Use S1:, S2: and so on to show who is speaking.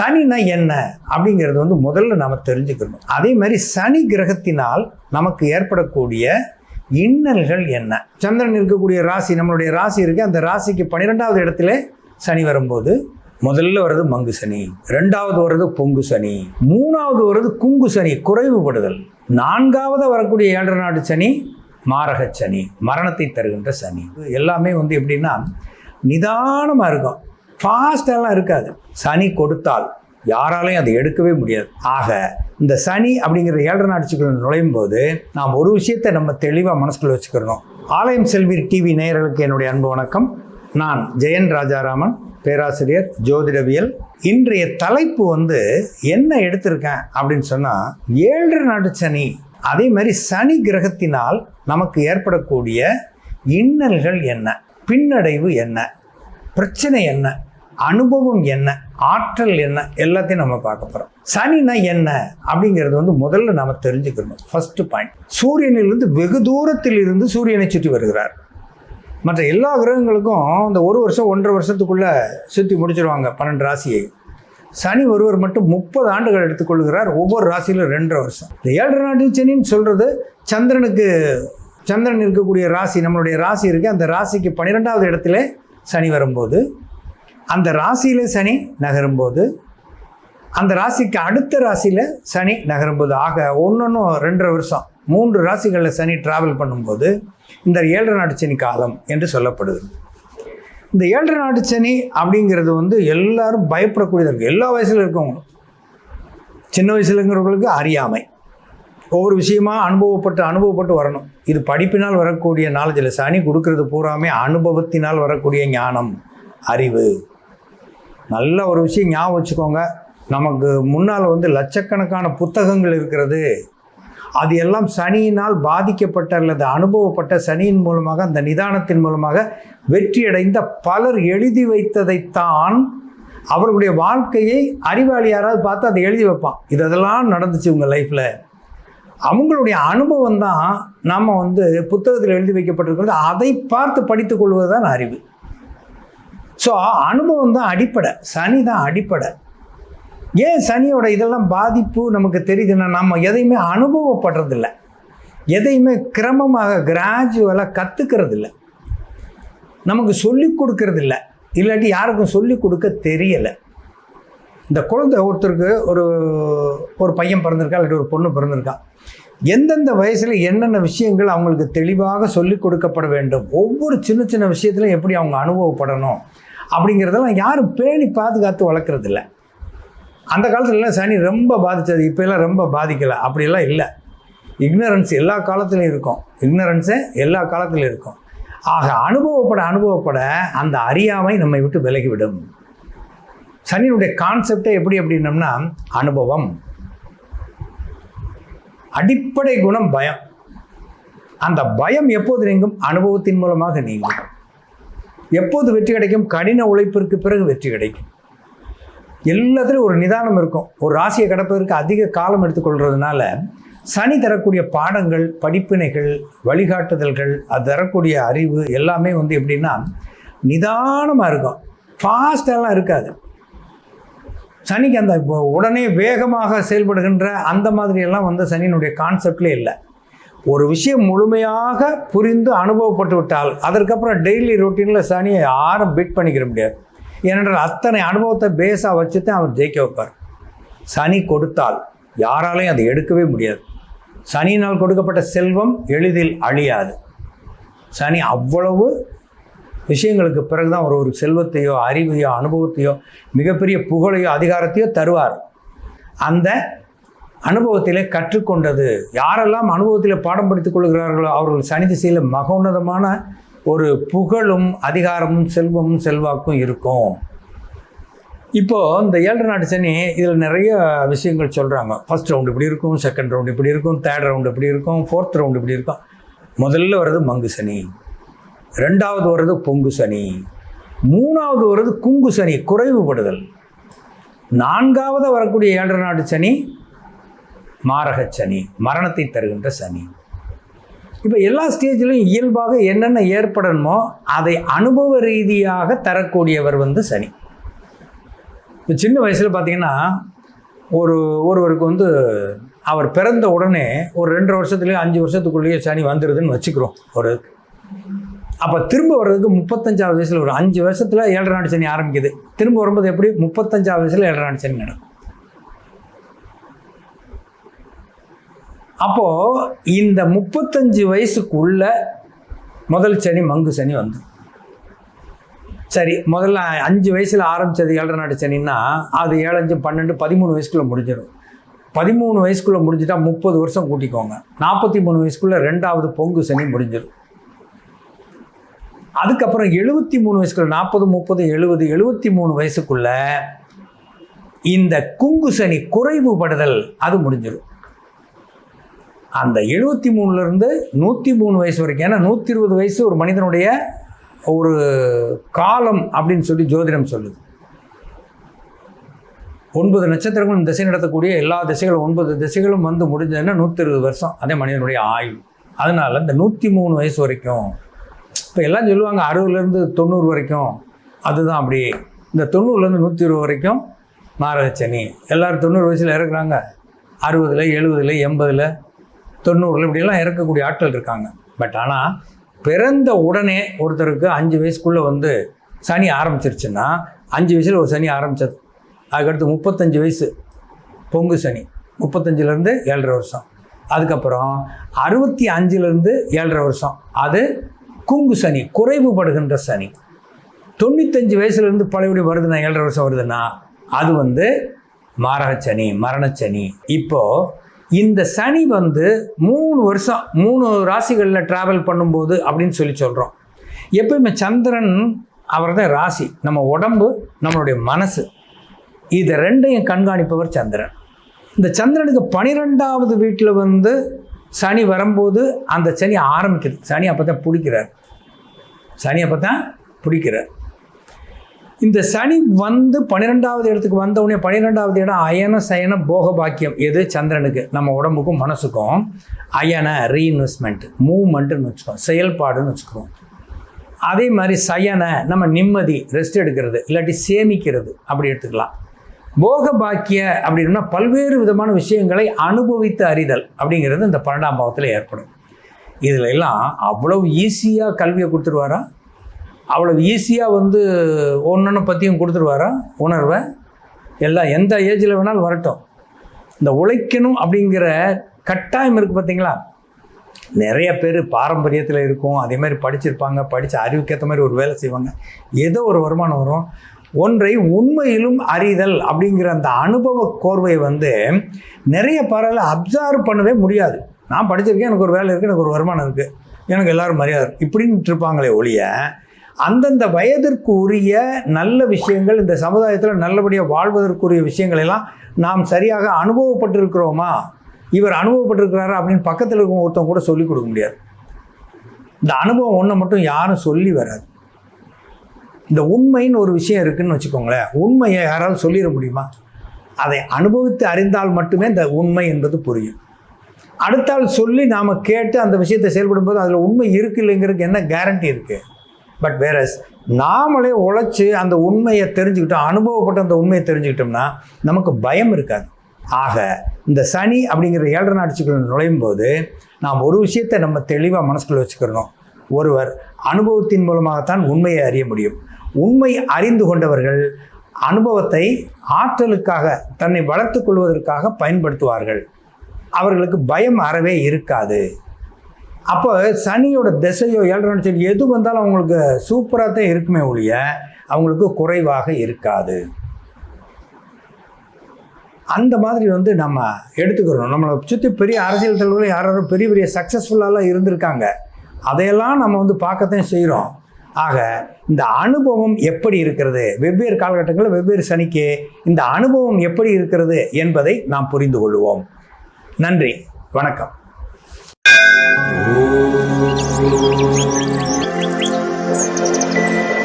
S1: சனினா என்ன அப்படிங்கிறது வந்து முதல்ல நம்ம தெரிஞ்சுக்கணும். அதே மாதிரி சனி கிரகத்தினால் நமக்கு ஏற்படக்கூடிய இன்னல்கள் என்ன? சந்திரன் இருக்கக்கூடிய ராசி நம்மளுடைய ராசி இருக்குது அந்த ராசிக்கு பன்னிரெண்டாவது இடத்துல சனி வரும்போது முதல்ல வர்றது மங்கு சனி ரெண்டாவது வர்றது பொங்கு சனி மூணாவது வர்றது குங்கு சனி குறைவுபடுதல். நான்காவது வரக்கூடிய ஏழரை நாடு சனி மாரக சனி மரணத்தை தருகின்ற சனி. இது எல்லாமே வந்து எப்படின்னா நிதானமாக இருக்கும். ஃபாஸ்டெல்லாம் இருக்காது. சனி கொடுத்தால் யாராலையும் அதை எடுக்கவே முடியாது. ஆக இந்த சனி அப்படிங்கிற ஏழரை நாட்சிக்குள்ள நுழையும் போது நாம் ஒரு விஷயத்தை நம்ம தெளிவாக மனசுக்குள்ள வச்சுக்கிறணும். ஆலயம் செல்வீர் டிவி நேயர்களுக்கு என்னுடைய அன்பு வணக்கம். நான் ஜெயன் ராஜாராமன் பேராசிரியர் ஜோதிடவியல். இன்றைய தலைப்பு வந்து என்ன எடுத்திருக்கேன் அப்படின்னு சொன்னால் ஏழரை நாட்டு சனி. அதே மாதிரி சனி கிரகத்தினால் நமக்கு ஏற்படக்கூடிய இன்னல்கள் என்ன? பின்னடைவு என்ன? பிரச்சனை என்ன? அனுபவம் என்ன? ஆற்றல் என்ன? எல்லாத்தையும் நம்ம பார்க்க போகிறோம் சனினா என்ன? அப்படிங்கிறது வந்து முதல்ல நம்ம தெரிஞ்சுக்கணும். ஃபர்ஸ்ட் பாயிண்ட் சூரியனிலிருந்து வெகு தூரத்தில் இருந்து சூரியனை சுற்றி வருகிறார். மற்ற எல்லா கிரகங்களுக்கும் இந்த ஒரு வருஷம் ஒன்றரை வருஷத்துக்குள்ளே சுற்றி முடிச்சிருவாங்க பன்னெண்டு ராசியை. சனி ஒருவர் மட்டும் முப்பது ஆண்டுகள் எடுத்துக்கொள்கிறார். ஒவ்வொரு ராசியிலும் ரெண்டரை வருஷம். இந்த ஏழரை நாட்டு சனின்னு சொல்கிறது சந்திரனுக்கு சந்திரன் இருக்கக்கூடிய ராசி நம்மளுடைய ராசி இருக்குது அந்த ராசிக்கு பன்னிரெண்டாவது இடத்துல சனி வரும்போது அந்த ராசியில் சனி நகரும்போது அந்த ராசிக்கு அடுத்த ராசியில் சனி நகரும்போது ஆக ஒன்றொன்றும் ரெண்டரை வருஷம் மூன்று ராசிகளில் சனி டிராவல் பண்ணும்போது இந்த ஏழரை நாட்டு சனி காலம் என்று சொல்லப்படுது. இந்த ஏழரை நாட்டு சனி அப்படிங்கிறது வந்து எல்லாரும் பயப்படக்கூடியதாக இருக்குது எல்லா வயசில் இருக்கவங்களும். சின்ன வயசுலங்கிறவங்களுக்கு அறியாமை. ஒவ்வொரு விஷயமா அனுபவப்பட்டு அனுபவப்பட்டு வரணும். இது படிப்பினால் வரக்கூடிய நாலேஜில் சனி கொடுக்கறது பூராமே அனுபவத்தினால் வரக்கூடிய ஞானம் அறிவு. நல்ல ஒரு விஷயம் ஞாபகம் வச்சுக்கோங்க. நமக்கு முன்னால் வந்து லட்சக்கணக்கான புத்தகங்கள் இருக்கிறது. அது எல்லாம் சனியினால் பாதிக்கப்பட்ட அல்லது அனுபவப்பட்ட சனியின் மூலமாக அந்த நிதானத்தின் மூலமாக வெற்றியடைந்த பலர் எழுதி வைத்ததைத்தான் அவர்களுடைய வாழ்க்கையை அறிவாளி யாராவது பார்த்து அதை எழுதி வைப்பான். இது அதெல்லாம் நடந்துச்சு உங்கள் லைஃப்பில் அவங்களுடைய அனுபவம் தான் நாம் வந்து புத்தகத்தில் எழுதி வைக்கப்பட்டிருக்கிறது. அதை பார்த்து படித்துக் கொள்வது தான் அறிவு. ஸோ அனுபவம் தான் அடிப்படை. சனி தான் அடிப்படை. ஏன் சனியோட இதெல்லாம் பாதிப்பு நமக்கு தெரியுதுன்னா நம்ம எதையுமே அனுபவப்படுறதில்ல. எதையுமே கிரமமாக கிராஜுவலாக கற்றுக்கிறது இல்லை நமக்கு சொல்லி கொடுக்கறது இல்லை இல்லாட்டி யாருக்கும் சொல்லி கொடுக்க தெரியலை. இந்த குழந்தை ஒருத்தருக்கு ஒரு ஒரு பையன் பிறந்திருக்கா இல்லாட்டி ஒரு பொண்ணு பிறந்திருக்கா. எந்தெந்த வயசில் என்னென்ன விஷயங்கள் அவங்களுக்கு தெளிவாக சொல்லி கொடுக்கப்பட வேண்டும்? ஒவ்வொரு சின்ன சின்ன விஷயத்துலையும் எப்படி அவங்க அனுபவப்படணும்? அப்படிங்கிறதெல்லாம் யாரும் பேணி பாதுகாத்து வளர்க்குறதில்ல. அந்த காலத்துலலாம் சனி ரொம்ப பாதித்தது இப்போல்லாம் ரொம்ப பாதிக்கலை. அப்படிலாம் இல்லை. இக்னரன்ஸ் எல்லா காலத்துலையும் இருக்கும். இக்னரன்ஸே எல்லா காலத்துலையும் இருக்கும். ஆக அனுபவப்பட அனுபவப்பட அந்த அறியாமை நம்மை விட்டு விலகிவிடும். சனியினுடைய கான்செப்டே எப்படி அப்படின்னம்னா அனுபவம். அடிப்படை குணம் பயம். அந்த பயம் எப்போது நீங்கும்? அனுபவத்தின் மூலமாக நீங்கும். எப்போது வெற்றி கிடைக்கும்? கடின உழைப்பிற்கு பிறகு வெற்றி கிடைக்கும். எல்லாத்துலேயும் ஒரு நிதானம் இருக்கும். ஒரு ராசியை கடப்பதற்கு அதிக காலம் எடுத்துக்கொள்கிறதுனால சனி தரக்கூடிய பாடங்கள் படிப்பினைகள் வழிகாட்டுதல்கள் அது தரக்கூடிய அறிவு எல்லாமே வந்து எப்படின்னா நிதானமாக இருக்கும். ஃபாஸ்டெல்லாம் இருக்காது. சனிக்கு அந்த உடனே வேகமாக செயல்படுகின்ற அந்த மாதிரியெல்லாம் வந்து சனியினுடைய கான்செப்ட்லேயே இல்லை. ஒரு விஷயம் முழுமையாக புரிந்து அனுபவப்பட்டு விட்டால் அதற்கப்புறம் டெய்லி ரொட்டீனில் சனியை யாரும் பீட் பண்ணிக்கிற முடியாது. ஏனென்றால் அத்தனை அனுபவத்தை பேஸாக வச்சு தான் அவர் ஜெயிக்க வைப்பார். சனி கொடுத்தால் யாராலையும் அதை எடுக்கவே முடியாது. சனியினால் கொடுக்கப்பட்ட செல்வம் எளிதில் அழியாது. சனி அவ்வளவு விஷயங்களுக்கு பிறகுதான் ஒரு ஒரு செல்வத்தையோ அறிவையோ அனுபவத்தையோ மிகப்பெரிய புகழையோ அதிகாரத்தையோ தருவார். அந்த அனுபவத்திலே கற்றுக்கொண்டது. யாரெல்லாம் அனுபவத்தில் பாடம் படித்துக் கொள்கிறார்களோ அவர்கள் சனி திசையில் மகோன்னதமான ஒரு புகழும் அதிகாரமும் செல்வமும் செல்வாக்கும் இருக்கும். இப்போது இந்த ஏழரை நாட்டு சனி இதில் நிறைய விஷயங்கள் சொல்கிறாங்க ஃபர்ஸ்ட் ரவுண்டு இப்படி இருக்கும் செகண்ட் ரவுண்டு இப்படி இருக்கும் தேர்ட் ரவுண்டு இப்படி இருக்கும் ஃபோர்த் ரவுண்டு இப்படி இருக்கும். முதல்ல வர்றது மங்கு சனி. ரெண்டாவது வர்றது பொங்கு சனி. மூணாவது வர்றது குங்கு சனி குறைவுபடுதல். நான்காவது வரக்கூடிய ஏழரை நாட்டு சனி மாரக சனி மரணத்தை தருகின்ற சனி. இப்போ எல்லா ஸ்டேஜ்லையும் இயல்பாக என்னென்ன ஏற்படணுமோ அதை அனுபவ ரீதியாக தரக்கூடியவர் வந்து சனி. இப்போ சின்ன வயசில் பார்த்தீங்கன்னா ஒரு ஒருவருக்கு வந்து அவர் பிறந்த உடனே ஒரு ரெண்டு வருஷத்துலேயே அஞ்சு வருஷத்துக்குள்ளேயே சனி வந்துடுதுன்னு வச்சுக்கிறோம் ஒரு அப்போ திரும்ப வர்றதுக்கு முப்பத்தஞ்சாவது வயசில் ஒரு அஞ்சு வருஷத்தில் ஏழரை நாடு சனி ஆரம்பிக்குது. திரும்ப வரும்போது எப்படி? முப்பத்தஞ்சாவது வயசில் ஏழரை நாடு சனி நடக்கும். அப்போது இந்த முப்பத்தஞ்சு வயசுக்குள்ள முதல் சனி மங்கு சனி வந்து. சரி முதல்ல அஞ்சு வயசில் ஆரம்பித்தது ஏழரை நாடு சனின்னா அது ஏழஞ்சு பன்னெண்டு பதிமூணு வயசுக்குள்ளே முடிஞ்சிடும். பதிமூணு வயசுக்குள்ளே முடிஞ்சிட்டா முப்பது வருஷம் கூட்டிக்கோங்க. நாற்பத்தி மூணு வயசுக்குள்ளே ரெண்டாவது பொங்கு சனி முடிஞ்சிடும். அதுக்கப்புறம் எழுபத்தி மூணு வயசுக்குள்ள நாற்பது முப்பது எழுபது எழுபத்தி மூணு வயசுக்குள்ள இந்த குங்கு சனி குறைவுபடுதல் அது முடிஞ்சிடும். அந்த எழுபத்தி மூணுலேருந்து நூற்றி மூணு வயசு வரைக்கும் ஏன்னா நூற்றி இருபது வயசு ஒரு மனிதனுடைய ஒரு காலம் அப்படின்னு சொல்லி ஜோதிடம் சொல்லுது. ஒன்பது நட்சத்திரங்களும் திசை நடத்தக்கூடிய எல்லா திசைகளும் ஒன்பது திசைகளும் வந்து முடிஞ்சதுன்னா நூற்றி இருபது வருஷம் அதே மனிதனுடைய ஆயுள். அதனால் இந்த நூற்றி மூணு வயசு வரைக்கும் இப்போ எல்லாம் சொல்லுவாங்க அறுபதுலேருந்து தொண்ணூறு வரைக்கும் அதுதான் அப்படி இந்த தொண்ணூறுலேருந்து நூற்றி இருபது வரைக்கும் மாரகச்சனி. எல்லோரும் தொண்ணூறு வயசில் இறக்குறாங்க. அறுபதில் எழுபதில் எண்பதில் தொண்ணூறில் இப்படிலாம் இறக்கக்கூடிய ஆட்கள் இருக்காங்க. பட் ஆனால் பிறந்த உடனே ஒருத்தருக்கு அஞ்சு வயசுக்குள்ளே வந்து சனி ஆரம்பிச்சிருச்சுன்னா அஞ்சு வயசில் ஒரு சனி ஆரம்பித்தது அதுக்கடுத்து முப்பத்தஞ்சு வயசு பொங்கு சனி. முப்பத்தஞ்சிலேருந்து ஏழரை வருஷம். அதுக்கப்புறம் அறுபத்தி அஞ்சுலேருந்து ஏழரை வருஷம். அது குங்கு சனி குறைவுபடுகின்ற சனி. தொண்ணூத்தஞ்சு வயசுலேருந்து பழையபடி வருதுன்னா ஏழரை வருஷம் வருதுன்னா அது வந்து மாரகச்சனி மரணச்சனி. இப்போது இந்த சனி வந்து மூணு வருஷம் மூணு ராசிகளில் ட்ராவல் பண்ணும்போது அப்படின்னு சொல்லி சொல்கிறோம் எப்பயுமே சந்திரன் அவர் தான் ராசி நம்ம உடம்பு நம்மளுடைய மனசு. இதை ரெண்டையும் கண்காணிப்பவர் சந்திரன். இந்த சந்திரனுக்கு பனிரெண்டாவது வீட்டில் வந்து சனி வரும்போது அந்த சனி ஆரம்பிக்குது. சனி அப்போ தான் பிடிக்கிறார். சனி அப்போ தான் பிடிக்கிறார். இந்த சனி வந்து பன்னிரெண்டாவது இடத்துக்கு வந்தவுடனே பன்னிரெண்டாவது இடம் அயன சயன போக பாக்கியம் எது? சந்திரனுக்கு. நம்ம உடம்புக்கும் மனசுக்கும் அயன ரீஇன்வெஸ்ட்மெண்ட் மூவ்மெண்ட்டுன்னு வச்சுக்கோம் செயல்பாடுன்னு வச்சுக்கிறோம் அதே மாதிரி சயன நம்ம நிம்மதி ரெஸ்ட் எடுக்கிறது இல்லாட்டி சேமிக்கிறது அப்படி எடுத்துக்கலாம். போக பாக்கிய அப்படின்னா பல்வேறு விதமான விஷயங்களை அனுபவித்து அறிதல் அப்படிங்கிறது இந்த பன்னெண்டாம் பாவத்தில் ஏற்படும். இதில் எல்லாம் அவ்வளவு ஈஸியாக கல்வியை கொடுத்துருவாரா? அவ்வளவு ஈஸியாக வந்து ஒன்றொன்று பற்றியும் கொடுத்துருவாரா? உணர்வை? எல்லாம் எந்த ஏஜில் வேணாலும் வரட்டும். இந்த உழைக்கணும் அப்படிங்கிற கட்டாயம் இருக்குது பார்த்தீங்களா நிறைய பேர் பாரம்பரியத்தில் இருக்கும். அதே மாதிரி படிச்சிருப்பாங்க. படித்த அறிவுக்கேற்ற மாதிரி ஒரு வேலை செய்வாங்க. ஏதோ ஒரு வருமானம் வரும். ஒன்றை உண்மையிலும் அறிதல் அப்படிங்கிற அந்த அனுபவ கோர்வை வந்து நிறைய பரவாயில்ல அப்சர்வ் பண்ணவே முடியாது. நான் படிச்சிருக்கேன். எனக்கு ஒரு வேலை இருக்குது எனக்கு ஒரு வருமானம் இருக்குது எனக்கு எல்லோரும் மரியாதை இப்படின்ட்டு இருப்பாங்களே ஒழிய அந்தந்த வயதிற்கு உரிய நல்ல விஷயங்கள் இந்த சமுதாயத்தில் நல்லபடியாக வாழ்வதற்குரிய விஷயங்கள் எல்லாம் நாம் சரியாக அனுபவப்பட்டிருக்கிறோமா? இவர் அனுபவப்பட்டிருக்கிறாரா அப்படின்னு பக்கத்தில் இருக்கும் ஒருத்தன் கூட சொல்லிக் கொடுக்க முடியாது. இந்த அனுபவம் ஒன்றை மட்டும் யாரும் சொல்லி வராது. இந்த உண்மைன்னு ஒரு விஷயம் இருக்குன்னு வச்சுக்கோங்களேன். உண்மையை யாராவது சொல்லிட முடியுமா? அதை அனுபவித்து அறிந்தால் மட்டுமே இந்த உண்மை என்பது புரியும். அடுத்தால் சொல்லி நாம் கேட்டு அந்த விஷயத்தை செயல்படும் போது அதில் உண்மை இருக்கு இல்லைங்கிறதுக்கு என்ன கேரண்டி இருக்குது பட் வேற நாமளே உழைச்சி அந்த உண்மையை தெரிஞ்சுக்கிட்டோம் அனுபவப்பட்ட அந்த உண்மையை தெரிஞ்சுக்கிட்டோம்னா நமக்கு பயம் இருக்காது. ஆக இந்த சனி அப்படிங்கிற ஏழரை நாட்சிக்குள்ள நுழையும் போது நாம் ஒரு விஷயத்தை நம்ம தெளிவாக மனசுக்குள்ள வச்சுக்கிறணும் ஒருவர் அனுபவத்தின் மூலமாகத்தான் உண்மையை அறிய முடியும். உண்மை அறிந்து கொண்டவர்கள் அனுபவத்தை ஆற்றலுக்காக தன்னை வளர்த்து கொள்வதற்காக பயன்படுத்துவார்கள். அவர்களுக்கு பயம் அறவே இருக்காது. அப்போ சனியோட திசையோ ஏழரை சொல்லி எது வந்தாலும் அவங்களுக்கு சூப்பராக தான் இருக்குமே ஒழிய அவங்களுக்கு குறைவாக இருக்காது. அந்த மாதிரி வந்து நம்ம எடுத்துக்கிறோம். நம்மளை சுற்றி பெரிய அரசியல் தலைவர்கள் யாரும் பெரிய பெரிய சக்ஸஸ்ஃபுல்லாலாம் இருந்திருக்காங்க. அதையெல்லாம் நம்ம வந்து பார்க்கத்தான் செய்கிறோம் ஆக இந்த அனுபவம் எப்படி இருக்கிறது? வெவ்வேறு காலகட்டங்களில் வெவ்வேறு சனிக்கு இந்த அனுபவம் எப்படி இருக்கிறது என்பதை நாம் புரிந்து கொள்வோம். நன்றி. வணக்கம். Thank you.